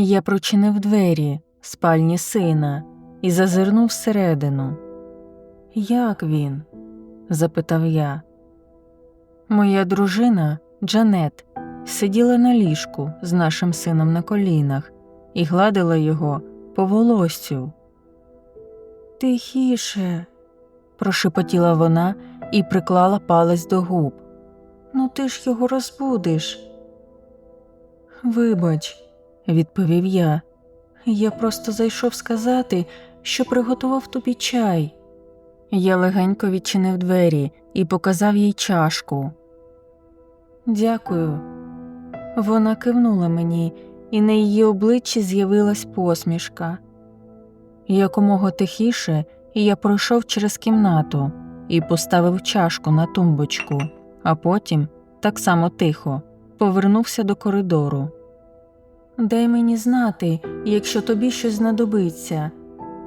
Я прочинив двері спальні сина і зазирнув всередину. Як він? запитав я. Моя дружина Джанет сиділа на ліжку з нашим сином на колінах і гладила його по волоссю. Тихіше, прошепотіла вона і приклала палець до губ. Ну ти ж його розбудиш. Вибач, відповів я. Я просто зайшов сказати, що приготував тобі чай. Я легенько відчинив двері і показав їй чашку. Дякую. Вона кивнула мені, і на її обличчі з'явилась посмішка. Якомога тихіше я пройшов через кімнату і поставив чашку на тумбочку, а потім, так само тихо, повернувся до коридору. Дай мені знати, якщо тобі щось знадобиться,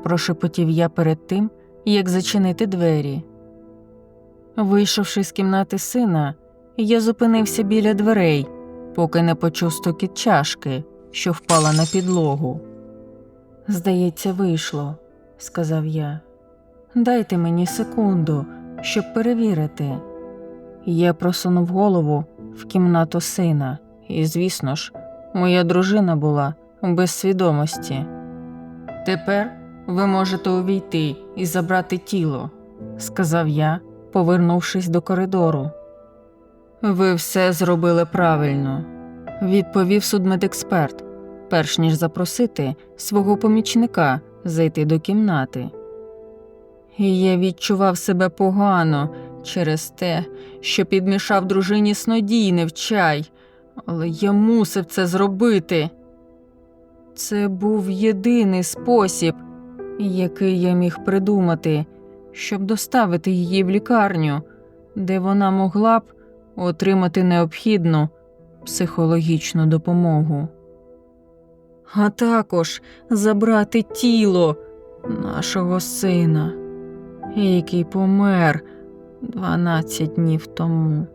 прошепотів я перед тим, як зачинити двері. Вийшовши з кімнати сина, я зупинився біля дверей, поки не почув стукіт чашки, що впала на підлогу. Здається, вийшло, сказав я. Дайте мені секунду, щоб перевірити. Я просунув голову в кімнату сина, і, звісно ж, моя дружина була без свідомості. Тепер ви можете увійти і забрати тіло, сказав я, повернувшись до коридору. Ви все зробили правильно, відповів судмедексперт, перш ніж запросити свого помічника зайти до кімнати. І я відчував себе погано через те, що підмішав дружині снодійне в чай, але я мусив це зробити. Це був єдиний спосіб, який я міг придумати, щоб доставити її в лікарню, де вона могла б отримати необхідну психологічну допомогу. А також забрати тіло нашого сина, який помер 12 днів тому.